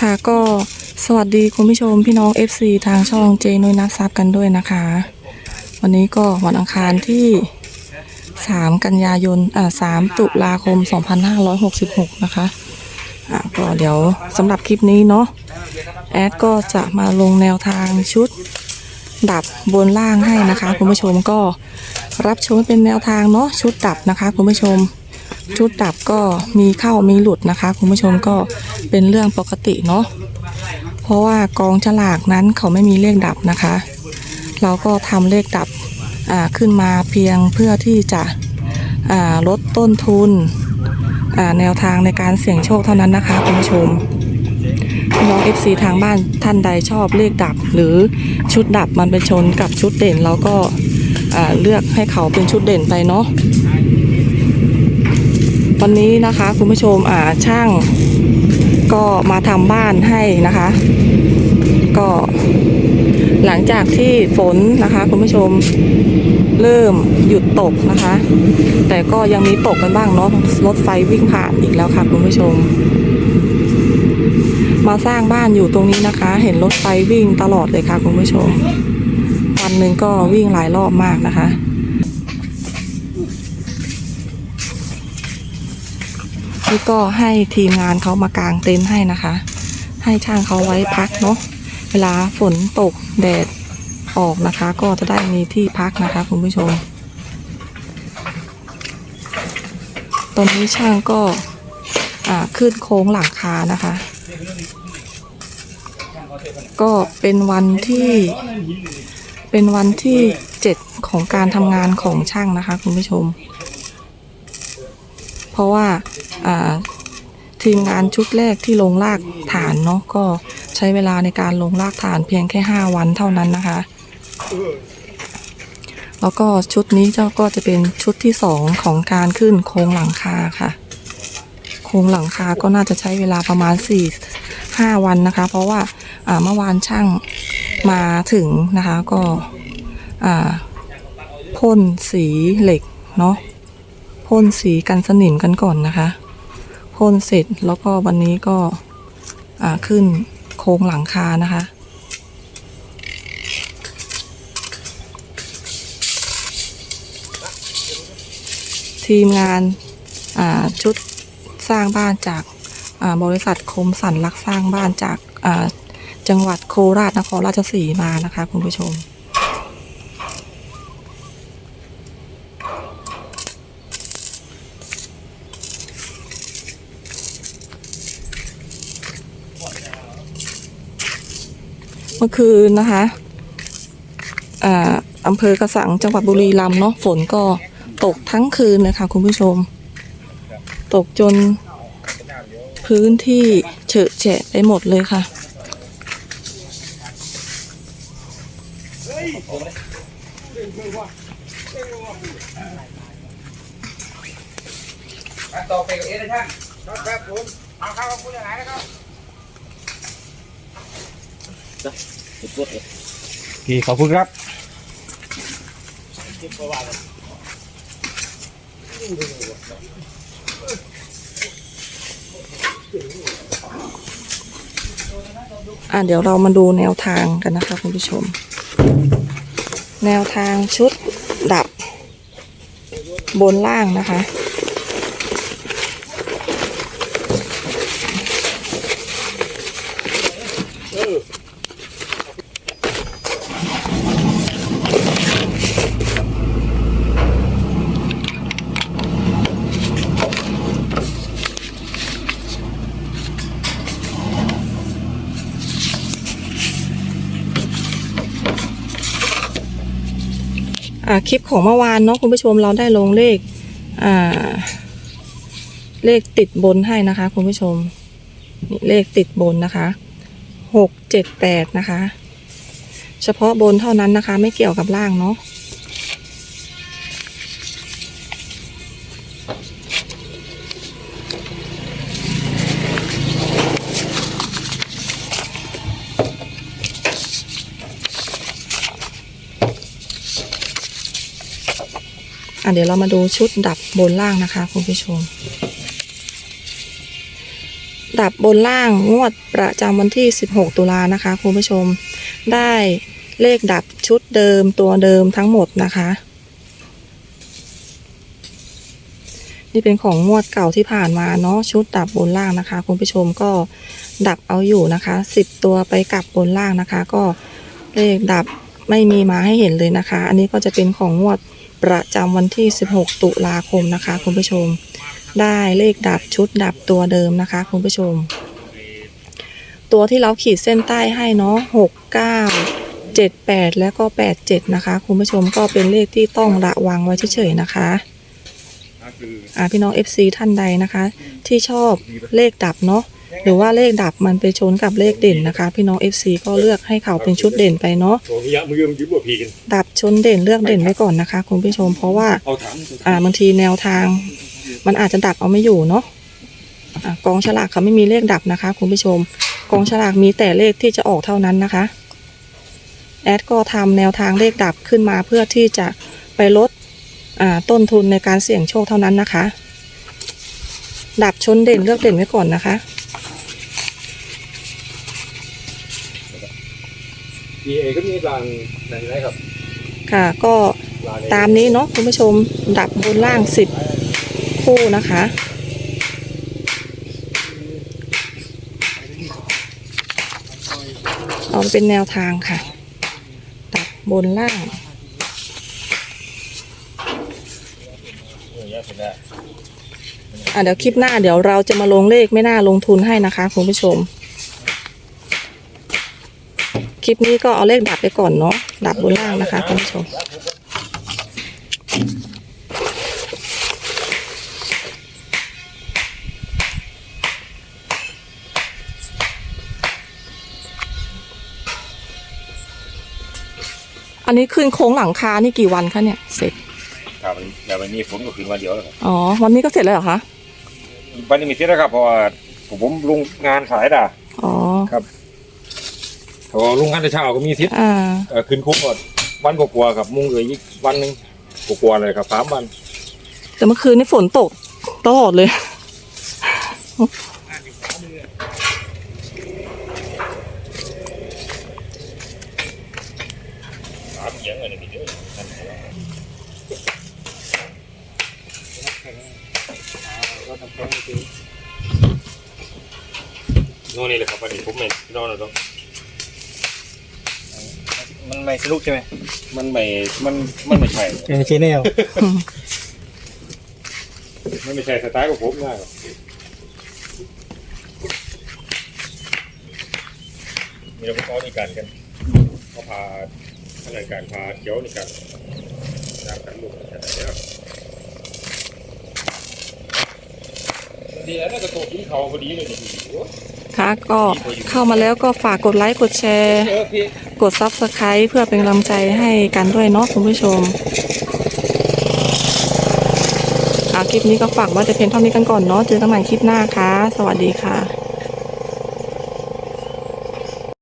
ค่ะก็สวัสดีคุณผู้ชมพี่น้อง FC ทางช่องเจนุยนักซับกันด้วยนะคะ วันนี้ก็วันอังคารที่ 3 กันยายนอ่า3ตุลาคม 2566 นะคะอ่าก็เดี๋ยวสำหรับคลิปนี้เนาะแอดก็จะมาลงแนวทางชุดดับบนล่างให้นะคะ คุณผู้ชมก็รับชมเป็นแนวทางเนาะชุดดับนะคะ คุณผู้ชม ชุดดับก็มีเข้ามีหลุดนะคะ คุณผู้ชมก็เป็นเรื่องปกติเนาะเพราะว่ากองฉลากนั้นเขาไม่มีเลขดับนะคะ เราก็ทำเลขดับขึ้นมาเพียงเพื่อที่จะลดต้นทุนแนวทางในการเสี่ยงโชคเท่านั้นนะคะคุณผู้ชมน้อง FC ทางบ้านท่านใดชอบเลขดับ หรือชุดดับมันไปนชนกับชุดเด่นเราก็เลือกให้เขาเป็นชุดเด่นไปเนาะ วันนี้นะคะคุณผู้ชมอ่าช่างก็มาทำบ้านให้นะคะ ก็หลังจากที่ฝนนะคะ คุณผู้ชมเริ่มหยุดตกนะคะ แต่ก็ยังมีตกกันบ้างเนาะรถไฟวิ่งผ่านอีกแล้วค่ะคุณผู้ชม มาสร้างบ้านอยู่ตรงนี้นะคะ เห็นรถไฟวิ่งตลอดเลยค่ะคุณผู้ชมวันหนึ่งก็วิ่งหลายรอบมากนะคะี่ก็ให้ทีมงานเขามากางเต็นท์ให้นะคะ ให้ช่างเขาไว้พักเนาะเวลาฝนตกแดดออกนะคะ ก็จะได้มีที่พักนะคะคุณผู้ชม ตอนนี้ช่างก็ขึ้นโค้งหลังคานะคะ ก็เป็นวันที่เป็นวันที่เจ็ดของการทำงานของช่างนะคะคุณผู้ชม เพราะว่าทีมงานชุดแรกที่ลงลากฐานเนาะก็ใช้เวลาในการลงลากฐานเพียงแค่ 5 วันเท่านั้นนะคะ แล้วก็ชุดนี้เจ้าก็จะเป็นชุดที่ 2 ของการขึ้นโครงหลังคาค่ะ โครงหลังคาก็น่าจะใช้เวลาประมาณ 4 5 วันนะคะ เพราะว่าเมื่อวานช่างมาถึงนะคะก็พ่นสีเหล็กเนาะ พ่นสีกันสนิมกันก่อนนะคะพ่นเสร็จแล้วก็วันนี้ก็ขึ้นโครงหลังคานะคะ ทีมงานาชุดสร้างบ้านจากาบริษัทคมสันรักสร้างบ้านจากาจังหวัดโคราชนครราชสีมานะคะคุณผู้ชม เมื่อคืนนะคะอ่าอำเภอกระสังจังหวัดบุรีรัมย์เนาะฝนก็ตกทั้งคืนเลยค่ะคุณผู้ชม ตกจนพื้นที่เฉอะแฉะไปหมดเลยค่ะ ต่อไปกับเอเลยท่านครับผมเอาครับขอบคุณหลายนะครับ พี่ขอบคุณครับอะเดี๋ยวเรามาดูแนวทางกันนะคะคุณผู้ชม แนวทางชุดดับบนล่างนะคะ คลิปของเมื่อวานเนาะคุณผู้ชมเราได้ลงเลขอ่าเลขติดบนให้นะคะ คุณผู้ชมนี่เลขติดบนนะคะหกเจ็ดแปดนะคะ เฉพาะบนเท่านั้นนะคะ ไม่เกี่ยวกับล่างเนาะ อะเดี๋ยวเรามาดูชุดดับบนล่างนะคะ คุณผู้ชม ดับบนล่างงวดประจำวันที่ 16 ตุลานะคะ คุณผู้ชม ได้เลขดับชุดเดิมตัวเดิมทั้งหมดนะคะ นี่เป็นของงวดเก่าที่ผ่านมาเนาะชุดดับบนล่างนะคะ คุณผู้ชมก็ดับเอาอยู่นะคะ 10 ตัวไปกลับบนล่างนะคะ ก็เลขดับไม่มีมาให้เห็นเลยนะคะ อันนี้ก็จะเป็นของงวด ประจำวันที่ 16 ตุลาคมนะคะ คุณผู้ชม ได้เลขดับชุดดับตัวเดิมนะคะ คุณผู้ชม ตัวที่เราขีดเส้นใต้ให้เนาะหกเก้าเจ็ดแล้วก็แปดเจ็ดนะคะ คุณผู้ชมก็เป็นเลขที่ต้องระวังไว้เฉยๆนะคะอ่าพี่น้อง FC ท่านใดนะคะ ที่ชอบเลขดับเนาะ หรือว่าเลขดับมันไปชนกับเลขเด่นนะคะ พี่น้อง FC ก็เลือกให้เขาเป็นชุดเด่นไปเนาะดับชนเด่นเลือกเด่นไว้ก่อนนะคะ คุณผู้ชมเพราะว่าอ่าบางทีแนวทาง มันอาจจะดับเอาไม่อยู่เนาะกองฉลากเขาไม่มีเลขดับนะคะ คุณผู้ชม กองฉลากมีแต่เลขที่จะออกเท่านั้นนะคะแอดก็ทำแนวทางเลขดับขึ้นมาเพื่อที่จะไปลดต้นทุนในการเสี่ยงโชคเท่านั้นนะคะ ดับชนเด่นเลือกเด่นไว้ก่อนนะคะ พีเอก็มีรางไหนไหนครับค่ะ ก็รางตามนี้เนาะคุณผู้ชมดับบนล่างสิบคู่นะคะ เอาเป็นแนวทางค่ะ ดับบนล่างเออยะเสร็จแล้วอะเดี๋ยวคลิปหน้าเดี๋ยวเราจะมาลงเลขไม่น่าลงทุนให้นะคะคุณผู้ชม คลิปนี้ก็เอาเลขดับไปก่อนเนาะดับบนล่างนะคะคุณผู้ชมอันนี้ขึ้นโค้งหลังคานี่กี่วันคะเนี่ยเสร็จครับมันอย่ามันมีฝนก็คืนวันเดียวแล้วครับอ๋อวันนี้ก็เสร็จแล้วเหรอคะวันนี้มีเสร็จแล้วครับเพราะว่าผมผมลงงานขายด่าอ๋อ พอลงงานแต่เช้าก็มีเสร็จอ่าเอ่อคืนคุ้มก่อนวันกว่าๆครับมุงเลยอีกวันหนึงกว่าๆเลยครับสามวันแต่เมื่อคืนนี่ฝนตกตลอดเลย สามเสียงเลยนี่เด้อโน่นนี่เลยครับวันนี้ผมไม่นอนแล้วต้อง มันไม่สนุกใช่ไหมมันไม่ มัน มันไม่ใช่เป็นชแนลมันไม่ใช่สไตล์ของผมง่ายหรอกมีเราก็มีการกันเขาพาอะไรการพาเขียวในการตามกันลูกกันแล้วดีแล้วก็ตัวพี่เขาพอดีเลย คะ ก็เข้ามาแล้วก็ฝากกดไลค์กดแชร์ กด Subscribe เพื่อเป็นกำลังใจให้กันด้วยเนาะคุณผู้ชมอาคลิปนี้ก็ฝากไว่าจะเพียงเท่านี้กันก่อนเนาะเจอกันใหม่คลิปหน้าค่ะ สวัสดีค่ะ